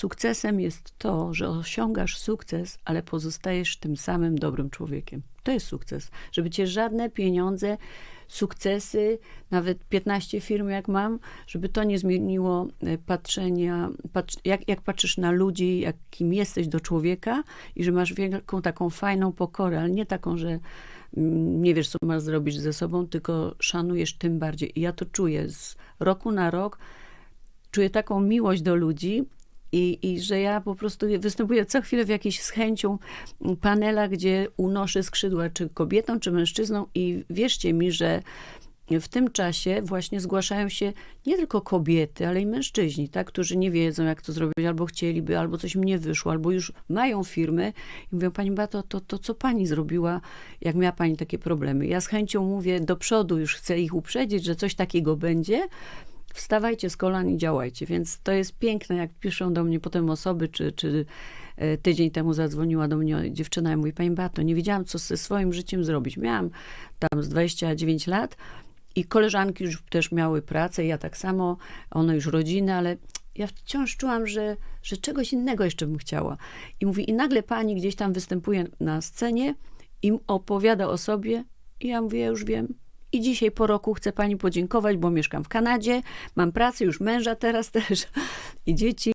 sukcesem jest to, że osiągasz sukces, ale pozostajesz tym samym dobrym człowiekiem. To jest sukces. Żeby cię żadne pieniądze, sukcesy, nawet 15 firm jak mam, żeby to nie zmieniło e, patrzenia, patrz, jak, jak patrzysz na ludzi, jakim jesteś do człowieka i że masz wielką taką fajną pokorę, ale nie taką, że mm, nie wiesz, co masz zrobić ze sobą, tylko szanujesz tym bardziej. I ja to czuję z roku na rok, czuję taką miłość do ludzi i, i że ja po prostu występuję co chwilę w jakiejś z chęcią panelach, gdzie unoszę skrzydła czy kobietą, czy mężczyzną i wierzcie mi, że w tym czasie właśnie zgłaszają się nie tylko kobiety, ale i mężczyźni, tak, którzy nie wiedzą, jak to zrobić, albo chcieliby, albo coś im nie wyszło, albo już mają firmy i mówią, pani Bato, to, to co pani zrobiła, jak miała pani takie problemy? Ja z chęcią mówię do przodu, już chcę ich uprzedzić, że coś takiego będzie, wstawajcie z kolan i działajcie. Więc to jest piękne, jak piszą do mnie potem osoby, czy, czy e, tydzień temu zadzwoniła do mnie dziewczyna i mówi, pani Bato, nie wiedziałam, co ze swoim życiem zrobić. Miałam tam z 29 lat i koleżanki już też miały pracę, ja tak samo, one już rodziny, ale ja wciąż czułam, że, że czegoś innego jeszcze bym chciała. I mówi, i nagle pani gdzieś tam występuje na scenie i opowiada o sobie i ja mówię, ja już wiem, i dzisiaj po roku chcę pani podziękować, bo mieszkam w Kanadzie, mam pracę, już męża teraz też i dzieci.